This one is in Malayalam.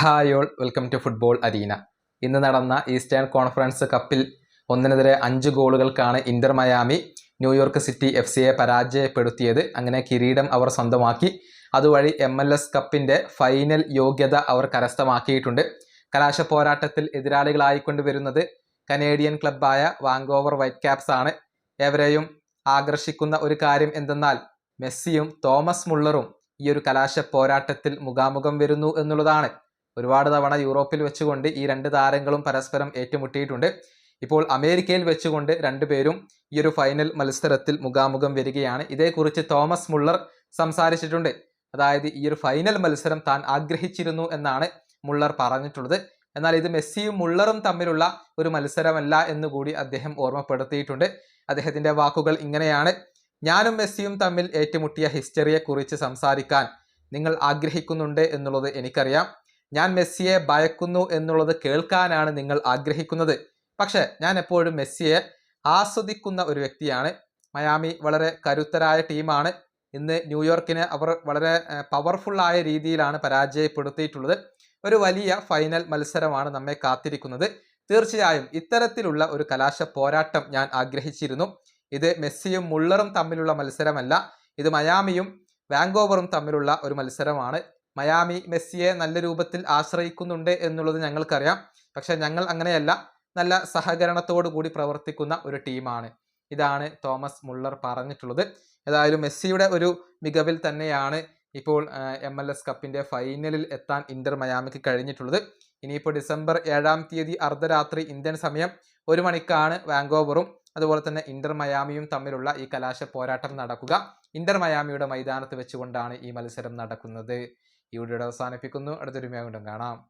Hi all welcome to football arena. ഇന്ന് നടന്ന ഈസ്റ്റേൺ കോൺഫറൻസ് കപ്പിൽ ഒന്നിനെതിരെ അഞ്ച് ഗോളുകൾക്കാണ് Inter Miami New York City F സിയെ പരാജയപ്പെടുത്തിയത്. അങ്ങനെ കിരീടം അവർ സ്വന്തമാക്കി. അതുവഴി എം എൽ എസ് കപ്പിന്റെ ഫൈനൽ യോഗ്യത അവർ കരസ്ഥമാക്കിയിട്ടുണ്ട്. കലാശ പോരാട്ടത്തിൽ എതിരാളികളായിക്കൊണ്ട് വരുന്നത് കനേഡിയൻ ക്ലബ്ബായ വാങ്കോവർ വൈറ്റ് ക്യാപ്സ് ആണ്. എവരെയും ആകർഷിക്കുന്ന ഒരു കാര്യം എന്തെന്നാൽ മെസ്സിയും തോമസ് മുള്ളറും ഈ ഒരു കലാശ പോരാട്ടത്തിൽ മുഖാമുഖം വരുന്നു എന്നുള്ളതാണ്. ഒരുപാട് തവണ യൂറോപ്പിൽ വെച്ചുകൊണ്ട് ഈ രണ്ട് താരങ്ങളും പരസ്പരം ഏറ്റുമുട്ടിയിട്ടുണ്ട്. ഇപ്പോൾ അമേരിക്കയിൽ വെച്ചുകൊണ്ട് രണ്ടുപേരും ഈ ഒരു ഫൈനൽ മത്സരത്തിൽ മുഖാമുഖം വരികയാണ്. ഇതേക്കുറിച്ച് തോമസ് മുള്ളർ സംസാരിച്ചിട്ടുണ്ട്. അതായത് ഈ ഒരു ഫൈനൽ മത്സരം താൻ ആഗ്രഹിച്ചിരുന്നു എന്നാണ് മുള്ളർ പറഞ്ഞിട്ടുള്ളത്. എന്നാൽ ഇത് മെസ്സിയും മുള്ളറും തമ്മിലുള്ള ഒരു മത്സരമല്ല എന്നുകൂടി അദ്ദേഹം ഓർമ്മപ്പെടുത്തിയിട്ടുണ്ട്. അദ്ദേഹത്തിന്റെ വാക്കുകൾ ഇങ്ങനെയാണ്. ഞാനും മെസ്സിയും തമ്മിൽ ഏറ്റുമുട്ടിയ ഹിസ്റ്ററിയെക്കുറിച്ച് സംസാരിക്കാൻ നിങ്ങൾ ആഗ്രഹിക്കുന്നുണ്ട് എന്നുള്ളത് എനിക്കറിയാം. ഞാൻ മെസ്സിയെ ഭയക്കുന്നു എന്നുള്ളത് കേൾക്കാനാണ് നിങ്ങൾ ആഗ്രഹിക്കുന്നത്. പക്ഷേ ഞാൻ എപ്പോഴും മെസ്സിയെ ആസ്വദിക്കുന്ന ഒരു വ്യക്തിയാണ്. മയാമി വളരെ കരുത്തരായ ടീമാണ്. ഇന്ന് ന്യൂയോർക്കിനെ അവർ വളരെ പവർഫുള്ളായ രീതിയിലാണ് പരാജയപ്പെടുത്തിയിട്ടുള്ളത്. ഒരു വലിയ ഫൈനൽ മത്സരമാണ് നമ്മെ കാത്തിരിക്കുന്നത്. തീർച്ചയായും ഇത്തരത്തിലുള്ള ഒരു കലാശ പോരാട്ടം ഞാൻ ആഗ്രഹിച്ചിരുന്നു. ഇത് മെസ്സിയും മുള്ളറും തമ്മിലുള്ള മത്സരമല്ല ഇത് മയാമിയും വാങ്കോവറും തമ്മിലുള്ള ഒരു മത്സരമാണ്. മയാമി മെസ്സിയെ നല്ല രൂപത്തിൽ ആശ്രയിക്കുന്നുണ്ട് എന്നുള്ളത് ഞങ്ങൾക്കറിയാം. പക്ഷെ ഞങ്ങൾ അങ്ങനെയല്ല. നല്ല സഹകരണത്തോടു കൂടി പ്രവർത്തിക്കുന്ന ഒരു ടീമാണ്. ഇതാണ് തോമസ് മുള്ളർ പറഞ്ഞിട്ടുള്ളത്. ഏതായാലും മെസ്സിയുടെ ഒരു മികവിൽ തന്നെയാണ് ഇപ്പോൾ എം എൽ എസ് കപ്പിന്റെ ഫൈനലിൽ എത്താൻ ഇന്റർ മയാമിക്ക് കഴിഞ്ഞിട്ടുള്ളത്. ഇനിയിപ്പോൾ ഡിസംബർ ഏഴാം തീയതി അർദ്ധരാത്രി ഇന്ത്യൻ സമയം ഒരു മണിക്കാണ് വാങ്കോവറും അതുപോലെ തന്നെ ഇന്റർ മയാമിയും തമ്മിലുള്ള ഈ കലാശ പോരാട്ടം നടക്കുക. ഇന്റർ മയാമിയുടെ മൈതാനത്ത് വെച്ചുകൊണ്ടാണ് ഈ മത്സരം നടക്കുന്നത്. ഈ വീഡിയോ അവസാനിപ്പിക്കുന്നു. അടുത്തൊരു വീണ്ടും കാണാം.